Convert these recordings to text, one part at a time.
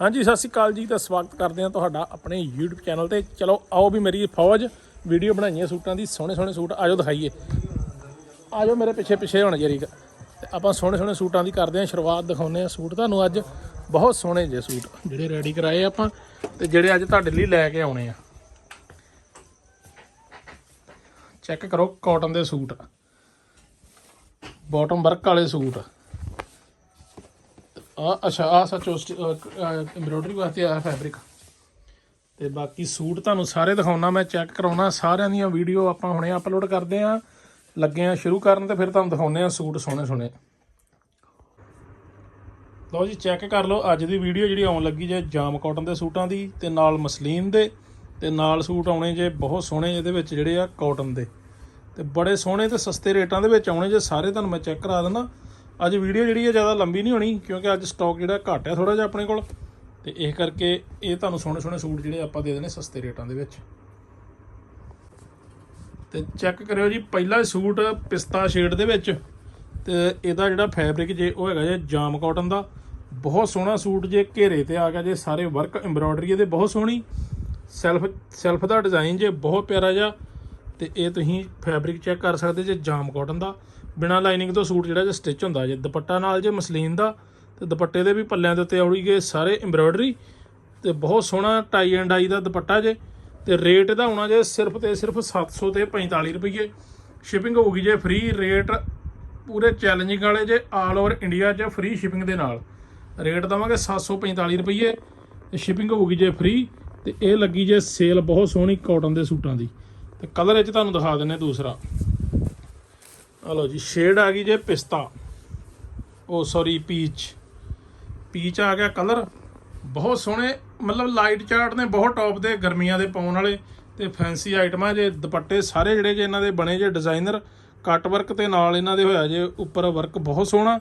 ਹਾਂਜੀ, ਸਤਿ ਸ਼੍ਰੀ ਅਕਾਲ ਜੀ ਦਾ ਸਵਾਗਤ ਕਰਦੇ ਹਾਂ ਤੁਹਾਡਾ ਆਪਣੇ YouTube ਚੈਨਲ ਤੇ। ਚਲੋ, ਆਓ ਵੀ ਮੇਰੀ ਫੌਜ ਵੀਡੀਓ ਬਣਾਈਏ ਸੂਟਾਂ ਦੀ ਸੋਹਣੇ ਸੋਹਣੇ ਸੂਟ ਆਜੋ ਦਿਖਾਈਏ। ਆਜੋ ਮੇਰੇ ਪਿੱਛੇ ਪਿੱਛੇ ਹੁਣ ਜਰੀ ਤੇ ਆਪਾਂ ਸੋਹਣੇ ਸੋਹਣੇ ਸੂਟਾਂ ਦੀ ਕਰਦੇ ਹਾਂ, ਸ਼ੁਰੂਆਤ ਦਿਖਾਉਂਦੇ ਹਾਂ ਸੂਟ ਤੁਹਾਨੂੰ। ਅੱਜ ਬਹੁਤ ਸੋਹਣੇ ਜੇ ਸੂਟ, ਜਿਹੜੇ ਰੈਡੀ ਕਰਾਏ ਆਪਾਂ ਤੇ ਜਿਹੜੇ ਅੱਜ ਤੁਹਾਡੇ ਲਈ ਲੈ ਕੇ ਆਉਣੇ ਆ। ਚੈੱਕ ਕਰੋ ਕਾਟਨ ਦੇ ਸੂਟ। ਬਾਟਮ ਵਰਕ ਵਾਲੇ ਸੂਟ। ਆ, ਅੱਛਾ, ਆ ਸੱਚੋ ਐਮਬ੍ਰੋਇਡਰੀ ਵਾਸਤੇ ਆ ਫੈਬਰਿਕ ਤੇ ਬਾਕੀ ਸੂਟ ਤੁਹਾਨੂੰ ਸਾਰੇ ਦਿਖਾਉਣਾ, ਮੈਂ ਚੈੱਕ ਕਰਾਉਣਾ, ਸਾਰਿਆਂ ਦੀਆਂ ਵੀਡੀਓ ਆਪਾਂ ਹੁਣੇ ਅਪਲੋਡ ਕਰਦੇ ਆ, ਲੱਗੇ ਆ ਸ਼ੁਰੂ ਕਰਨ ਤੇ ਫਿਰ ਤੁਹਾਨੂੰ ਦਿਖਾਉਨੇ ਆ ਸੂਟ ਸੋਹਣੇ ਸੋਹਣੇ। ਲਓ ਜੀ ਚੈੱਕ ਕਰ ਲਓ, ਅੱਜ ਦੀ ਵੀਡੀਓ ਜਿਹੜੀ ਆਉਣ ਲੱਗੀ ਜੇ ਜਾਮ ਕਾਟਨ ਦੇ ਸੂਟਾਂ ਦੀ ਤੇ ਨਾਲ ਮਸਲੀਨ ਦੇ, ਤੇ ਨਾਲ ਸੂਟ ਆਉਣੇ ਜੇ ਬਹੁਤ ਸੋਹਣੇ ਇਹਦੇ ਵਿੱਚ ਜਿਹੜੇ ਆ ਕਾਟਨ ਦੇ। ਤੇ ਬੜੇ ਸੋਹਣੇ ਤੇ ਸਸਤੇ ਰੇਟਾਂ ਦੇ ਵਿੱਚ ਆਉਣੇ ਜੇ, ਸਾਰੇ ਤੁਹਾਨੂੰ ਮੈਂ ਚੈੱਕ ਕਰਾ ਦਿੰਦਾ। ਅੱਜ ਵੀਡੀਓ ਜਿਹੜੀ ਹੈ ਜ਼ਿਆਦਾ ਲੰਬੀ ਨਹੀਂ ਹੋਣੀ, ਕਿਉਂਕਿ ਅੱਜ ਸਟਾਕ ਜਿਹੜਾ ਘੱਟ ਹੈ ਥੋੜਾ ਜਿਹਾ ਆਪਣੇ ਕੋਲ। ਤੇ ਇਸ ਕਰਕੇ ਇਹ ਤੁਹਾਨੂੰ ਸੋਹਣੇ ਸੋਹਣੇ ਸੂਟ ਜਿਹੜੇ ਆਪਾਂ ਦੇ ਦੇਣੇ ਸਸਤੇ ਰੇਟਾਂ ਦੇ ਵਿੱਚ। ਤੇ ਚੈੱਕ ਕਰਿਓ ਜੀ, ਪਹਿਲਾ ਸੂਟ ਪਿਸਤਾ ਸ਼ੇਡ ਦੇ ਵਿੱਚ। ਤੇ ਇਹਦਾ ਜਿਹੜਾ ਫੈਬਰਿਕ ਜੇ ਉਹ ਹੈਗਾ ਜੇ ਜਾਮ ਕਾਟਨ ਦਾ, ਬਹੁਤ ਸੋਹਣਾ ਸੂਟ ਜੇ ਘੇਰੇ ਤੇ ਆ ਗਿਆ ਜੇ, ਸਾਰੇ ਵਰਕ ਐਮਬ੍ਰੋਇਡਰੀ ਇਹਦੇ ਬਹੁਤ ਸੋਹਣੀ। ਸੈਲਫ ਸੈਲਫ ਦਾ ਡਿਜ਼ਾਈਨ ਜੇ ਬਹੁਤ ਪਿਆਰਾ ਜਿਹਾ, ਤੇ ਇਹ ਤੁਸੀਂ ਫੈਬਰਿਕ ਚੈੱਕ ਕਰ ਸਕਦੇ ਜੇ ਜਾਮ ਕਾਟਨ ਦਾ। ਬਿਨਾ ਲਾਈਨਿੰਗ ਤੋਂ ਸੂਟ ਜਿਹੜਾ ਜੇ ਸਟਿਚ ਹੁੰਦਾ, ਜੇ ਦੁਪੱਟਾ ਨਾਲ ਜੇ ਮਸਲੀਨ ਦਾ, ਤੇ ਦੁਪੱਟੇ ਦੇ ਵੀ ਪੱਲਿਆਂ ਦੇ ਉੱਤੇ ਆਉਣਗੇ ਸਾਰੇ ਐਮਬ੍ਰੋਇਡਰੀ ਤੇ ਬਹੁਤ ਸੋਹਣਾ ਟਾਈ ਐਂਡ ਆਈ ਦਾ ਦੁਪੱਟਾ ਜੇ, ਤੇ ਰੇਟ ਇਹਦਾ ਹੋਣਾ ਜੇ ਸਿਰਫ ਤੇ ਸਿਰਫ 700 ਤੇ 45 ਰੁਪਏ ਸ਼ਿਪਿੰਗ ਹੋਊਗੀ ਜੇ ਫ੍ਰੀ ਰੇਟ ਪੂਰੇ ਚੈਲੰਜਿੰਗ ਵਾਲੇ ਜੇ ਆਲ ਓਵਰ ਇੰਡੀਆ 'ਚ ਫ੍ਰੀ ਸ਼ਿਪਿੰਗ ਦੇ ਨਾਲ। ਰੇਟ ਦਵਾਂਗੇ 745 ਰੁਪਏ ਤੇ ਸ਼ਿਪਿੰਗ ਹੋਊਗੀ ਜੇ ਫ੍ਰੀ ਤੇ ਇਹ ਲੱਗੀ ਜੇ ਸੇਲ ਬਹੁਤ ਸੋਹਣੀ ਕਾਟਨ ਦੇ ਸੂਟਾਂ ਦੀ। ਤੇ ਕਲਰ 'ਚ ਤੁਹਾਨੂੰ ਦਿਖਾ ਦਿੰਨੇ ਦੂਸਰਾ। ਆ ਲਓ ਜੀ ਸ਼ੇਡ ਆ ਗਈ ਜੇ ਪਿਸਤਾ। ਉਹ ਸੌਰੀ ਪੀਚ ਪੀਚ ਆ ਗਿਆ ਕਲਰ ਬਹੁਤ ਸੋਹਣੇ, ਮਤਲਬ ਲਾਈਟ ਚਾਰਟ ਨੇ ਬਹੁਤ ਟੌਪ ਦੇ ਗਰਮੀਆਂ ਦੇ ਪਾਉਣ ਵਾਲੇ ਤੇ ਫੈਂਸੀ ਆਈਟਮਾਂ ਜੇ, ਦੁਪੱਟੇ ਸਾਰੇ ਜਿਹੜੇ ਜੇ ਇਹਨਾਂ ਦੇ ਬਣੇ ਜੇ ਡਿਜ਼ਾਈਨਰ ਕੱਟ ਵਰਕ ਤੇ ਨਾਲ ਇਹਨਾਂ ਦੇ ਹੋਇਆ ਜੇ, ਉੱਪਰ ਵਰਕ ਬਹੁਤ ਸੋਹਣਾ।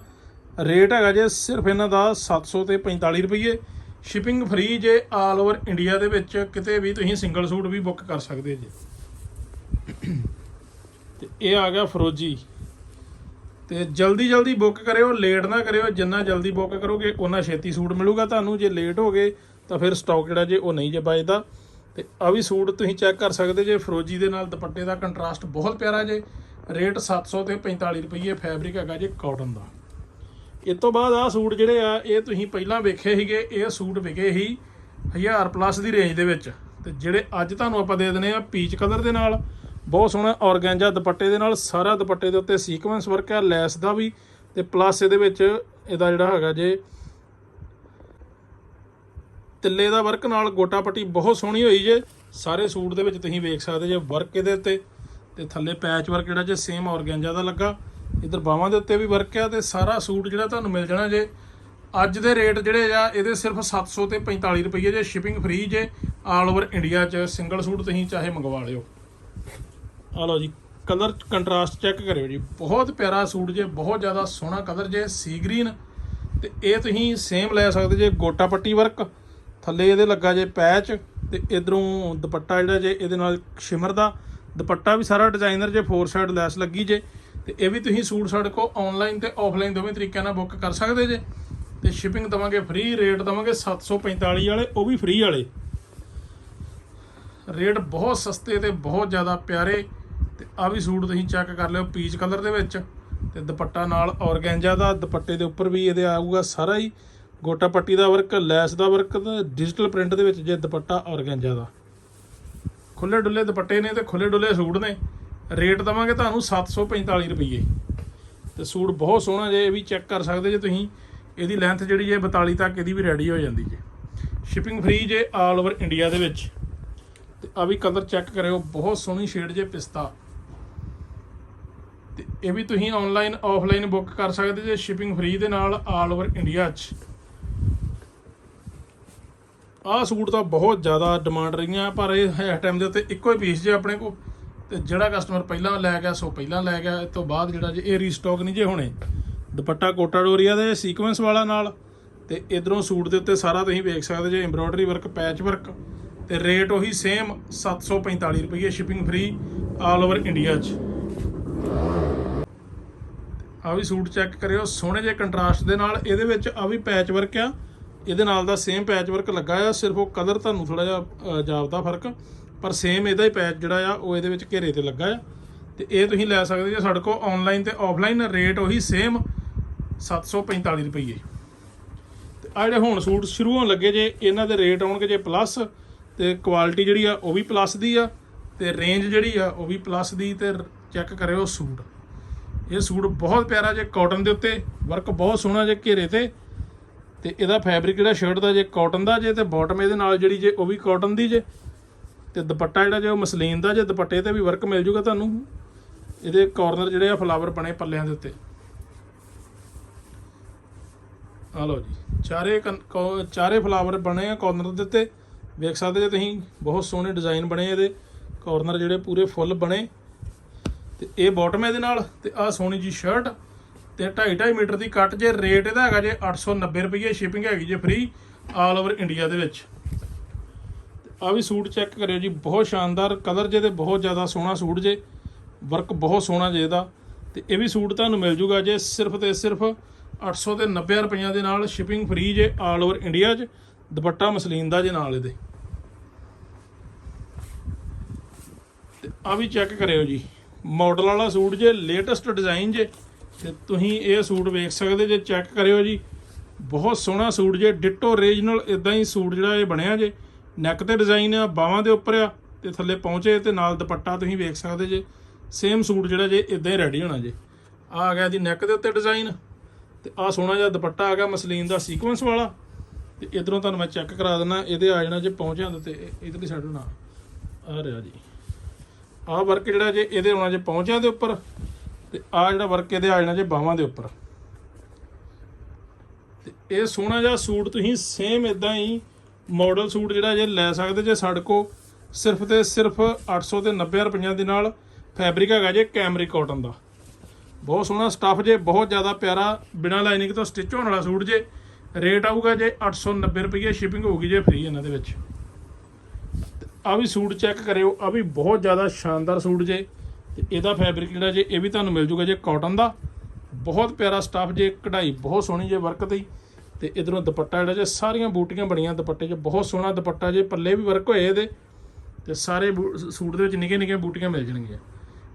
ਰੇਟ ਹੈਗਾ ਜੇ ਸਿਰਫ ਇਹਨਾਂ ਦਾ 700 ਤੇ 45 ਰੁਪਏ ਸ਼ਿਪਿੰਗ ਫ੍ਰੀ ਜੇ ਆਲ ਓਵਰ ਇੰਡੀਆ ਦੇ ਵਿੱਚ ਕਿਤੇ ਵੀ ਤੁਸੀਂ ਸਿੰਗਲ ਸੂਟ ਵੀ ਬੁੱਕ ਕਰ ਸਕਦੇ ਜੇ। ਤੇ ਇਹ ਆ ਗਿਆ ਫਰੋਜੀ ਤੇ ਜਲਦੀ ਜਲਦੀ ਬੁੱਕ ਕਰਿਓ, ਲੇਟ ਨਾ ਕਰਿਓ, ਜਿੰਨਾ ਜਲਦੀ ਬੁੱਕ ਕਰੋਗੇ ਉਹਨਾਂ ਛੇਤੀ ਸੂਟ ਮਿਲੂਗਾ ਤੁਹਾਨੂੰ। ਜੇ ਲੇਟ ਹੋ ਗਏ, ਤਾਂ ਫਿਰ ਸਟਾਕ ਜਿਹੜਾ ਜੇ ਉਹ ਨਹੀਂ ਜੇ ਬਚਦਾ। ਤੇ ਆ ਵੀ ਸੂਟ ਤੁਸੀਂ ਚੈੱਕ ਕਰ ਸਕਦੇ ਜੇ ਫਰੋਜੀ ਦੇ ਨਾਲ ਦੁਪੱਟੇ ਦਾ ਕੰਟਰਾਸਟ ਬਹੁਤ ਪਿਆਰਾ ਜੇ। ਰੇਟ 700 ਤੇ 45 ਰੁਪਏ ਫੈਬਰਿਕ ਹੈਗਾ ਜੇ ਕਾਟਨ ਦਾ। ਇਸ ਤੋਂ ਬਾਅਦ ਆ ਸੂਟ ਜਿਹੜੇ ਆ, ਇਹ ਤੁਸੀਂ ਪਹਿਲਾਂ ਵੇਖੇ ਸੀਗੇ, ਇਹ ਸੂਟ ਵਿਕੇ ਸੀ 1000 ਪਲੱਸ ਦੀ ਰੇਂਜ ਦੇ ਵਿੱਚ। ਤੇ ਜਿਹੜੇ ਅੱਜ ਤੁਹਾਨੂੰ ਆਪਾਂ ਦੇ ਦਨੇ ਆ ਪੀਚ ਕਲਰ ਦੇ ਨਾਲ। ਬਹੁਤ ਸੋਹਣਾ ਔਰਗੈਂਜਾ ਦੁਪੱਟੇ ਦੇ ਨਾਲ, ਸਾਰਾ ਦੁਪੱਟੇ ਦੇ ਉੱਤੇ ਸੀਕੁਐਂਸ ਵਰਕ ਹੈ ਲੈਸ ਦਾ ਵੀ, ਤੇ ਪਲੱਸ ਇਹਦੇ ਵਿੱਚ ਇਹਦਾ ਜਿਹੜਾ ਹੈਗਾ ਜੇ, ਤਿੱਲੇ ਦਾ ਵਰਕ ਨਾਲ ਗੋਟਾ ਪੱਟੀ ਬਹੁਤ ਸੋਹਣੀ ਹੋਈ ਜੇ, ਸਾਰੇ ਸੂਟ ਦੇ ਵਿੱਚ ਤੁਸੀਂ ਵੇਖ ਸਕਦੇ ਜੇ ਵਰਕ ਇਹਦੇ ਉੱਤੇ, ਤੇ ਥੱਲੇ ਪੈਚ ਵਰਕ ਜਿਹੜਾ ਜੇ ਸੇਮ ਔਰਗੈਂਜਾ ਦਾ ਲੱਗਾ, ਇਧਰ ਬਾਹਾਂ ਦੇ ਉੱਤੇ ਵੀ ਵਰਕ ਆ, ਤੇ ਸਾਰਾ ਸੂਟ ਜਿਹੜਾ ਤੁਹਾਨੂੰ ਮਿਲ ਜਾਣਾ ਜੇ, ਅੱਜ ਦੇ ਰੇਟ ਜਿਹੜੇ ਆ, ਇਹਦੇ ਸਿਰਫ 700 ਤੇ 45 ਰੁਪਏ ਜੇ ਸ਼ਿਪਿੰਗ ਫ੍ਰੀ ਜੇ ਆਲ ਓਵਰ ਇੰਡੀਆ 'ਚ ਸਿੰਗਲ ਸੂਟ ਤੁਸੀਂ ਚਾਹੇ ਮੰਗਵਾ ਲਿਓ। ਆ ਲਓ ਜੀ ਕਲਰ ਕੰਟਰਾਸਟ ਚੈੱਕ ਕਰਿਓ ਜੀ। ਬਹੁਤ ਪਿਆਰਾ ਸੂਟ ਜੇ, ਬਹੁਤ ਜ਼ਿਆਦਾ ਸੋਹਣਾ ਕਲਰ ਜੇ ਸੀ ਗ੍ਰੀਨ ਤੇ ਇਹ ਤੁਸੀਂ ਸੇਮ ਲੈ ਸਕਦੇ ਜੇ ਗੋਟਾ ਪੱਟੀ ਵਰਕ ਥੱਲੇ ਇਹਦੇ ਲੱਗਾ ਜੇ ਪੈਚ ਤੇ ਇਧਰੋਂ ਦੁਪੱਟਾ ਜਿਹੜਾ ਜੇ ਇਹਦੇ ਨਾਲ ਸ਼ਿਮਰ ਦਾ, ਦੁਪੱਟਾ ਵੀ ਸਾਰਾ ਡਿਜ਼ਾਈਨਰ ਜੇ ਫੋਰ ਸਾਈਡ ਲੈਸ ਲੱਗੀ ਜੇ। ਤੇ ਇਹ ਵੀ ਤੁਸੀਂ ਸੂਟ ਸਾਡੇ ਕੋ ਆਨਲਾਈਨ ਤੇ ਆਫਲਾਈਨ ਦੋਵੇਂ ਤਰੀਕਿਆਂ ਨਾਲ ਬੁੱਕ ਕਰ ਸਕਦੇ ਜੇ। ਤੇ ਸ਼ਿਪਿੰਗ ਦਵਾਂਗੇ ਫ੍ਰੀ ਰੇਟ ਦਵਾਂਗੇ 745 ਵਾਲੇ, ਉਹ ਵੀ ਫ੍ਰੀ ਵਾਲੇ। ਰੇਟ ਬਹੁਤ ਸਸਤੇ ਤੇ ਬਹੁਤ ਜ਼ਿਆਦਾ ਪਿਆਰੇ। ਤੇ ਆ ਵੀ ਸੂਟ ਤੁਸੀਂ ਚੈੱਕ ਕਰ ਲਿਓ ਪੀਚ ਕਲਰ ਦੇ ਵਿੱਚ ਤੇ ਦੁਪੱਟਾ ਨਾਲ ਔਰਗੈਂਜਾ ਦਾ, ਦੁਪੱਟੇ ਦੇ ਉੱਪਰ ਵੀ ਇਹਦੇ ਆਊਗਾ ਸਾਰਾ ਹੀ। ਗੋਟਾ ਪੱਟੀ ਦਾ ਵਰਕ ਲੈਸ ਦਾ ਵਰਕ ਤੇ ਡਿਜੀਟਲ ਪ੍ਰਿੰਟ ਦੇ ਵਿੱਚ ਜੇ ਦੁਪੱਟਾ ਔਰਗੈਂਜਾ ਦਾ। ਖੁੱਲੇ ਡੁੱਲੇ ਦੁਪੱਟੇ ਨੇ ਤੇ ਖੁੱਲੇ ਡੁੱਲੇ ਸੂਟ ਨੇ। ਰੇਟ ਦਵਾਂਗੇ ਤੁਹਾਨੂੰ 745 ਰੁਪਏ ਤੇ ਸੂਟ ਬਹੁਤ ਸੋਹਣਾ ਜੇ ਇਹ ਵੀ ਚੈੱਕ ਕਰ ਸਕਦੇ ਜੇ ਤੁਸੀਂ, ਇਹਦੀ ਲੈਂਥ ਜਿਹੜੀ ਜੇ 42 ਤੱਕ ਇਹਦੀ ਵੀ ਰੈਡੀ ਹੋ ਜਾਂਦੀ ਜੇ। ਸ਼ਿਪਿੰਗ ਫ੍ਰੀ ਜੇ ਆਲ ਓਵਰ ਇੰਡੀਆ ਦੇ ਵਿੱਚ। ਤੇ ਆ ਵੀ ਕਲਰ ਚੈੱਕ ਕਰਿਓ, ਬਹੁਤ ਸੋਹਣੀ ਸ਼ੇਡ ਜੇ ਪਿਸਤਾ। ਇਹ ਵੀ ਤੁਸੀਂ ਆਨਲਾਈਨ ਆਫਲਾਈਨ ਬੁੱਕ ਕਰ ਸਕਦੇ ਜੇ ਸ਼ਿਪਿੰਗ ਫ੍ਰੀ ਦੇ ਨਾਲ ਆਲ ਓਵਰ ਇੰਡੀਆ 'ਚ। ਆਹ ਸੂਟ ਤਾਂ ਬਹੁਤ ਜ਼ਿਆਦਾ ਡਿਮਾਂਡ ਰਹੀਆਂ, ਪਰ ਇਹ ਇਸ ਟਾਈਮ ਦੇ ਉੱਤੇ ਇੱਕੋ ਹੀ ਪੀਸ ਜੇ ਆਪਣੇ ਕੋਲ। ਤੇ ਜਿਹੜਾ ਕਸਟਮਰ ਪਹਿਲਾਂ ਲੈ ਗਿਆ, ਸੋ ਪਹਿਲਾਂ ਲੈ ਗਿਆ ਇਸ ਤੋਂ ਬਾਅਦ ਜਿਹੜਾ ਜੇ ਇਹ ਰੀਸਟਾਕ ਨਹੀਂ ਜੇ ਹੋਣੇ, ਦੁਪੱਟਾ ਕੋਟਾ ਡੋਰੀਆ ਦੇ ਸੀਕੁਐਂਸ ਵਾਲਾ ਨਾਲ। ਤੇ ਇਧਰੋਂ ਸੂਟ ਦੇ ਉੱਤੇ ਸਾਰਾ ਤੁਸੀਂ ਵੇਖ ਸਕਦੇ ਜੇ ਐਮਬ੍ਰੋਇਡਰੀ ਵਰਕ ਪੈਚ ਵਰਕ ਤੇ ਰੇਟ ਉਹੀ ਸੇਮ 745 ਰੁਪਏ shipping free all over India 'ਚ। ਆ ਵੀ ਸੂਟ ਚੈੱਕ ਕਰਿਓ, ਸੋਹਣੇ ਜਿਹੇ ਕੰਟਰਾਸਟ ਦੇ ਨਾਲ, ਇਹਦੇ ਵਿੱਚ ਆ ਵੀ ਪੈਚ ਵਰਕ ਆ। ਇਹਦੇ ਨਾਲ ਦਾ ਸੇਮ ਪੈਚ ਵਰਕ ਲੱਗਾ ਆ, ਸਿਰਫ ਉਹ ਕਲਰ ਤੁਹਾਨੂੰ ਥੋੜਾ ਜਿਹਾ ਜਾਪਦਾ ਫ਼ਰਕ। ਪਰ ਸੇਮ ਇਹਦਾ ਹੀ ਪੈਚ ਜਿਹੜਾ ਆ, ਉਹ ਇਹਦੇ ਵਿੱਚ ਘੇਰੇ ਤੇ ਲੱਗਾ ਆ। ਤੇ ਇਹ ਤੁਸੀਂ ਲੈ ਸਕਦੇ ਜੇ ਸਾਡੇ ਕੋਲ ਆਨਲਾਈਨ ਤੇ ਆਫਲਾਈਨ ਰੇਟ ਉਹੀ ਸੇਮ 745 ਰੁਪਏ ਤੇ ਆ ਜਿਹੜੇ ਹੁਣ ਸੂਟ ਸ਼ੁਰੂ ਹੋਣ ਲੱਗੇ ਜੇ, ਇਹਨਾਂ ਦੇ ਰੇਟ ਆਉਣਗੇ ਜੇ ਪਲੱਸ ਤੇ ਕੁਆਲਿਟੀ ਜਿਹੜੀ ਆ, ਉਹ ਵੀ ਪਲੱਸ ਦੀ ਆ, ਤੇ ਰੇਂਜ ਜਿਹੜੀ ਆ, ਉਹ ਵੀ ਪਲੱਸ ਦੀ, ਤੇ ਚੈੱਕ ਕਰਿਓ ਸੂਟ। ਇਹ ਸੂਟ ਬਹੁਤ ਪਿਆਰਾ ਜੇ ਕਾਟਨ ਦੇ ਉੱਤੇ ਵਰਕ ਬਹੁਤ ਸੋਹਣਾ ਜੇ ਘੇਰੇ ਤੇ। ਤੇ ਇਹਦਾ ਫੈਬਰਿਕ ਜਿਹੜਾ ਸ਼ਰਟ ਦਾ ਜੇ ਕਾਟਨ ਦਾ ਜੇ ਤੇ ਬਾਟਮ ਇਹਦੇ ਨਾਲ ਜਿਹੜੀ ਜੇ ਉਹ ਵੀ ਕਾਟਨ ਦੀ ਜੇ। ਤੇ ਦੁਪੱਟਾ ਜਿਹੜਾ ਜੇ ਉਹ ਮਸਲੀਨ ਦਾ ਜੇ, ਦੁਪੱਟੇ ਤੇ ਵੀ ਵਰਕ ਮਿਲ ਜੂਗਾ ਤੁਹਾਨੂੰ। ਇਹਦੇ ਕਾਰਨਰ ਜਿਹੜੇ ਆ ਫਲਾਵਰ ਬਣੇ ਪੱਲਿਆਂ ਦੇ ਉੱਤੇ। ਆ ਲਓ ਜੀ, ਚਾਰੇ ਕਨ- ਚਾਰੇ ਫਲਾਵਰ ਬਣੇ ਆ ਕਾਰਨਰ ਦੇ ਉੱਤੇ। ਵੇਖ ਸਕਦੇ ਜੇ ਤੁਸੀਂ, ਬਹੁਤ ਸੋਹਣੇ ਡਿਜ਼ਾਈਨ ਬਣੇ ਇਹਦੇ। ਕਾਰਨਰ ਜਿਹੜੇ ਪੂਰੇ ਫੁੱਲ ਬਣੇ। ਤੇ ਇਹ ਬਾਟਮ ਇਹਦੇ ਨਾਲ, ਤੇ ਆ ਸੋਹਣੀ ਜੀ ਸ਼ਰਟ ਤੇ 2.5 ਮੀਟਰ ਦੀ ਕੱਟ ਜੇ ਰੇਟ ਇਹਦਾ ਹੈਗਾ ਜੇ 890 ਰੁਪਏ ਸ਼ਿਪਿੰਗ ਹੈਗੀ ਜੇ ਫ੍ਰੀ ਆਲ ਓਵਰ ਇੰਡੀਆ ਦੇ ਵਿੱਚ। ਆ ਵੀ ਸੂਟ ਚੈੱਕ ਕਰਿਓ ਜੀ, ਬਹੁਤ ਸ਼ਾਨਦਾਰ ਕਲਰ ਜੇ ਤੇ ਬਹੁਤ ਜ਼ਿਆਦਾ ਸੋਹਣਾ ਸੂਟ ਜੇ ਵਰਕ ਬਹੁਤ ਸੋਹਣਾ ਜੇ ਇਹਦਾ। ਤੇ ਇਹ ਵੀ ਸੂਟ ਤੁਹਾਨੂੰ ਮਿਲ ਜੂਗਾ ਜੇ ਸਿਰਫ ਤੇ ਸਿਰਫ 800 ਤੇ 90 ਰੁਪਈਆਂ ਦੇ ਨਾਲ ਸ਼ਿਪਿੰਗ ਫ੍ਰੀ ਜੇ ਆਲ ਓਵਰ ਇੰਡੀਆ 'ਚ, ਦੁਪੱਟਾ ਮਸਲੀਨ ਦਾ ਜੇ ਨਾਲ ਇਹਦੇ। ਤੇ ਆ ਵੀ ਚੈੱਕ ਕਰਿਓ ਜੀ। ਮਾਡਲ ਵਾਲਾ ਸੂਟ ਜੇ ਲੇਟੈਸਟ ਡਿਜ਼ਾਈਨ ਜੇ, ਤੇ ਤੁਸੀਂ ਇਹ ਸੂਟ ਵੇਖ ਸਕਦੇ ਜੇ ਚੈੱਕ ਕਰਿਓ ਜੀ। ਬਹੁਤ ਸੋਹਣਾ ਸੂਟ ਜੇ ਡਿਟੋ ਓਰੀਜਨਲ ਇਦਾਂ ਹੀ ਸੂਟ ਜਿਹੜਾ ਇਹ ਬਣਿਆ ਜੇ। ਨੈਕ ਤੇ ਡਿਜ਼ਾਈਨ ਆ, ਬਾਹਾਂ ਦੇ ਉੱਪਰ ਆ, ਤੇ ਥੱਲੇ ਪਹੁੰਚੇ ਤੇ ਨਾਲ ਦੁਪੱਟਾ ਤੁਸੀਂ ਵੇਖ ਸਕਦੇ ਜੇ। ਸੇਮ ਸੂਟ ਜਿਹੜਾ ਜੇ ਇਦਾਂ ਹੀ ਰੈਡੀ ਹੋਣਾ ਜੇ। ਆ ਆ ਗਿਆ ਜੀ ਨੈਕ ਦੇ ਉੱਤੇ ਡਿਜ਼ਾਈਨ ਤੇ ਆ ਸੋਹਣਾ ਜਿਹਾ ਦੁਪੱਟਾ ਆ ਗਿਆ ਮਸਲੀਨ ਦਾ ਸੀਕੁਐਂਸ ਵਾਲਾ। ਤੇ ਇਧਰੋਂ ਤੁਹਾਨੂੰ ਮੈਂ ਚੈੱਕ ਕਰਾ ਦਿੰਦਾ ਇਹਦੇ ਆ ਜਾਣਾ ਜੇ ਪਹੁੰਚਿਆ ਤੇ ਇਧਰਲੀ ਸਾਈਡ ਹੋਣਾ ਆ ਰਿਹਾ ਜੀ। ਆਹ ਵਰਕ ਜਿਹੜਾ ਜੇ ਇਹਦੇ ਆਉਣਾ ਜੇ ਪਹੁੰਚਿਆ ਦੇ ਉੱਪਰ, ਤੇ ਆ ਜਿਹੜਾ ਵਰਕ ਇਹਦੇ ਆ ਜਾਣਾ ਜੇ ਬਾਹਾਂ ਦੇ ਉੱਪਰ। ਤੇ ਇਹ ਸੋਹਣਾ ਜਿਹਾ ਸੂਟ ਤੁਸੀਂ ਸੇਮ ਇਦਾਂ ਹੀ ਮਾਡਲ ਸੂਟ ਜਿਹੜਾ ਜੇ ਲੈ ਸਕਦੇ ਜੇ ਸਾਡੇ ਕੋ ਸਿਰਫ ਤੇ ਸਿਰਫ 800 ਤੇ 90 ਰੁਪਈਆਂ ਦੇ ਨਾਲ ਫੈਬਰਿਕ ਹੈਗਾ ਜੇ ਕੈਮਰੀ ਕਾਟਨ ਦਾ। ਬਹੁਤ ਸੋਹਣਾ ਸਟੱਫ ਜੇ, ਬਹੁਤ ਜ਼ਿਆਦਾ ਪਿਆਰਾ, ਬਿਨਾ ਲਾਈਨਿੰਗ ਤੋਂ ਸਟਿਚ ਹੋਣ ਵਾਲਾ ਸੂਟ ਜੇ। ਰੇਟ ਆਊਗਾ ਜੇ 890 ਰੁਪਏ ਸ਼ਿਪਿੰਗ ਹੋਊਗੀ ਜੇ ਫ੍ਰੀ ਇਹਨਾਂ ਦੇ ਵਿੱਚ। ਆ ਵੀ ਸੂਟ ਚੈੱਕ ਕਰਿਓ, ਆ ਵੀ ਬਹੁਤ ਜ਼ਿਆਦਾ ਸ਼ਾਨਦਾਰ ਸੂਟ ਜੇ। ਤੇ ਇਹਦਾ ਫੈਬਰਿਕ ਜਿਹੜਾ ਜੇ, ਇਹ ਵੀ ਤੁਹਾਨੂੰ ਮਿਲ ਜੂਗਾ ਜੇ ਕਾਟਨ ਦਾ। ਬਹੁਤ ਪਿਆਰਾ ਸਟਾਫ ਜੇ, ਕਢਾਈ ਬਹੁਤ ਸੋਹਣੀ ਜੇ ਵਰਕ ਦੀ। ਤੇ ਇਧਰੋਂ ਦੁਪੱਟਾ ਜਿਹੜਾ ਜੇ, ਸਾਰੀਆਂ ਬੂਟੀਆਂ ਬਣੀਆਂ ਦੁਪੱਟੇ 'ਚ ਬਹੁਤ ਸੋਹਣਾ ਦੁਪੱਟਾ ਜੇ, ਪੱਲੇ ਵੀ ਵਰਕ ਹੋਏ ਇਹਦੇ। ਤੇ ਸਾਰੇ ਬੂ- ਸੂਟ ਦੇ ਵਿੱਚ ਨਿੱਕੀਆਂ ਨਿੱਕੀਆਂ ਬੂਟੀਆਂ ਮਿਲ ਜਾਣਗੀਆਂ।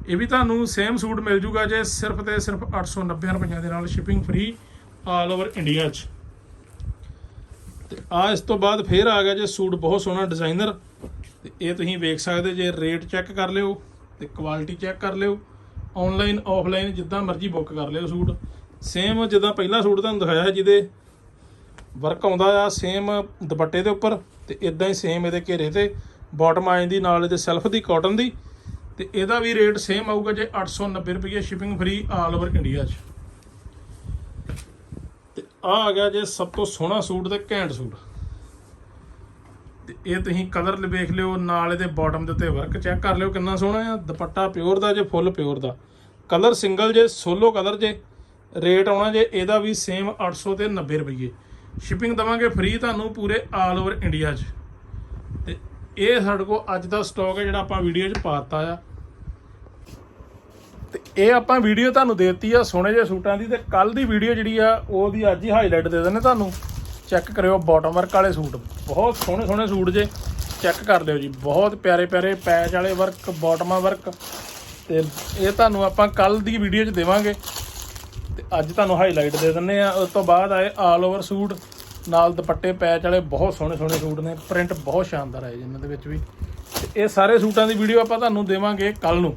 ਇਹ ਵੀ ਤੁਹਾਨੂੰ ਸੇਮ ਸੂਟ ਮਿਲ ਜੂਗਾ ਜੇ ਸਿਰਫ ਤੇ ਸਿਰਫ 890 ਰੁਪਈਆਂ ਦੇ ਨਾਲ shipping free all over India 'ਚ। ਤੇ ਆ ਇਸ ਤੋਂ ਬਾਅਦ ਫੇਰ ਆ ਗਿਆ ਜੇ ਸੂਟ ਬਹੁਤ ਸੋਹਣਾ ਡਿਜ਼ਾਈਨਰ ਤੇ ਇਹ ਤੁਸੀਂ ਵੇਖ ਸਕਦੇ ਜੇ ਰੇਟ ਚੈੱਕ ਕਰ ਲਿਓ ਤੇ ਕੁਆਲਿਟੀ ਚੈੱਕ ਕਰ ਲਿਓ ਆਨਲਾਈਨ ਆਫਲਾਈਨ ਜਿੱਦਾਂ ਮਰਜ਼ੀ ਬੁੱਕ ਕਰ ਲਿਓ ਸੂਟ। ਸੇਮ ਜਿੱਦਾਂ ਪਹਿਲਾ ਸੂਟ ਤੁਹਾਨੂੰ ਦਿਖਾਇਆ ਹੈ ਜਿਹਦੇ ਵਰਕ ਆਉਂਦਾ ਆ ਸੇਮ ਦੁਪੱਟੇ ਦੇ ਉੱਪਰ ਤੇ ਇਦਾਂ ਹੀ ਸੇਮ ਇਹਦੇ ਘੇਰੇ ਤੇ ਬਾਟਮ ਆ ਜਾਂਦੀ, ਨਾਲ ਇਹਦੇ ਸੈਲਫ ਦੀ ਕਾਟਨ ਦੀ ਤੇ ਇਹਦਾ ਵੀ ਰੇਟ ਸੇਮ ਆਊਗਾ ਜੇ 890 ਰੁਪਏ shipping free all over India 'ਚ। ਤੇ ਆ ਆ ਗਿਆ ਜੇ ਸਭ ਤੋਂ ਸੋਹਣਾ ਸੂਟ ਤੇ ਘੈਂਟ ਸੂਟ। ਤੇ ਇਹ ਤੁਸੀਂ ਕਲਰ ਵੇਖ ਲਿਓ, ਨਾਲ ਇਹਦੇ ਬਾਟਮ ਦੇ ਉੱਤੇ ਵਰਕ ਚੈੱਕ ਕਰ ਲਿਓ, ਕਿੰਨਾ ਸੋਹਣਾ ਆ। ਦੁਪੱਟਾ ਪਿਓਰ ਦਾ ਜੇ ਫੁੱਲ ਪਿਓਰ ਦਾ। ਕਲਰ ਸਿੰਗਲ ਜੇ ਸੋਲੋ ਕਲਰ ਜੇ ਰੇਟ ਆਉਣਾ ਜੇ, ਇਹਦਾ ਵੀ ਸੇਮ 800 ਤੇ 90 ਰੁਪਏ ਸ਼ਿਪਿੰਗ ਦਵਾਂਗੇ ਫ੍ਰੀ ਤੁਹਾਨੂੰ ਪੂਰੇ ਆਲ ਓਵਰ ਇੰਡੀਆ 'ਚ। ਤੇ ਇਹ ਸਾਡੇ ਕੋਲ ਅੱਜ ਦਾ ਸਟਾਕ ਹੈ ਜਿਹੜਾ ਆਪਾਂ ਵੀਡੀਓ 'ਚ ਪਾਤਾ ਆ। ਤੇ ਇਹ ਆਪਾਂ ਵੀਡੀਓ ਤੁਹਾਨੂੰ ਦੇਤੀ ਆ ਸੋਹਣੇ ਜਿਹੇ ਸੂਟਾਂ ਦੀ, ਤੇ ਕੱਲ ਦੀ ਵੀਡੀਓ ਜਿਹੜੀ ਆ, ਉਹਦੀ ਅੱਜ ਹੀ ਹਾਈਲਾਈਟ ਦੇ ਦਿੰਦੇ ਤੁਹਾਨੂੰ। ਚੈੱਕ ਕਰਿਓ ਬਾਟਮ ਵਰਕ ਵਾਲੇ ਸੂਟ। ਬਹੁਤ ਸੋਹਣੇ ਸੋਹਣੇ ਸੂਟ ਜੇ। ਚੈੱਕ ਕਰ ਲਿਓ ਜੀ। ਬਹੁਤ ਪਿਆਰੇ ਪਿਆਰੇ ਪੈਚ ਵਾਲੇ ਵਰਕ ਬਾਟਮਾਂ ਵਰਕ ਤੇ ਇਹ ਤੁਹਾਨੂੰ ਆਪਾਂ ਕੱਲ ਦੀ ਵੀਡੀਓ 'ਚ ਦੇਵਾਂਗੇ। ਤੇ ਅੱਜ ਤੁਹਾਨੂੰ ਹਾਈਲਾਈਟ ਦੇ ਦਿੰਨੇ ਆ। ਉਸ ਤੋਂ ਬਾਅਦ ਆਏ ਆਲ ਓਵਰ ਸੂਟ। ਨਾਲ ਦੁਪੱਟੇ ਪੈਚ ਵਾਲੇ ਬਹੁਤ ਸੋਹਣੇ ਸੋਹਣੇ ਸੂਟ ਨੇ। ਪ੍ਰਿੰਟ ਬਹੁਤ ਸ਼ਾਨਦਾਰ ਆਏ ਜੀ ਇਹਨਾਂ ਦੇ ਵਿੱਚ ਵੀ। ਤੇ ਇਹ ਸਾਰੇ ਸੂਟਾਂ ਦੀ ਵੀਡੀਓ ਆਪਾਂ ਤੁਹਾਨੂੰ ਦੇਵਾਂਗੇ ਕੱਲ ਨੂੰ।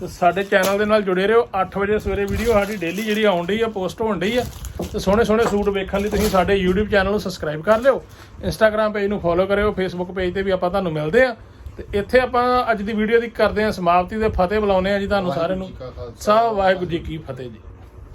ਤੇ ਸਾਡੇ ਚੈਨਲ ਦੇ ਨਾਲ ਜੁੜੇ ਰਹੋ। 8 ਵਜੇ ਸਵੇਰੇ ਵੀਡੀਓ ਸਾਡੀ ਡੇਲੀ ਜਿਹੜੀ ਆਉਣ ਡਈ ਆ ਪੋਸਟ ਹੋਣ ਡਈ ਆ। ਤੇ ਸੋਹਣੇ ਸੋਹਣੇ ਸੂਟ ਵੇਖਣ ਲਈ ਤੁਸੀਂ ਸਾਡੇ YouTube ਚੈਨਲ ਨੂੰ ਸਬਸਕ੍ਰਾਈਬ ਕਰ ਲਿਓ। Instagram ਪੇਜ ਨੂੰ ਫੋਲੋ ਕਰਿਓ Facebook ਪੇਜ ਤੇ ਵੀ ਆਪਾਂ ਤੁਹਾਨੂੰ ਮਿਲਦੇ ਆ। ਤੇ ਇੱਥੇ ਆਪਾਂ ਅੱਜ ਦੀ ਵੀਡੀਓ ਦੀ ਕਰਦੇ ਆ ਸਮਾਪਤੀ ਤੇ ਫਤਿਹ ਬੁਲਾਉਂਦੇ ਆ ਜੀ ਤੁਹਾਨੂੰ ਸਾਰਿਆਂ ਨੂੰ। ਸਾ ਵਾਹਿਗੁਰੂ ਜੀ ਕੀ ਫਤਿਹ ਜੀ।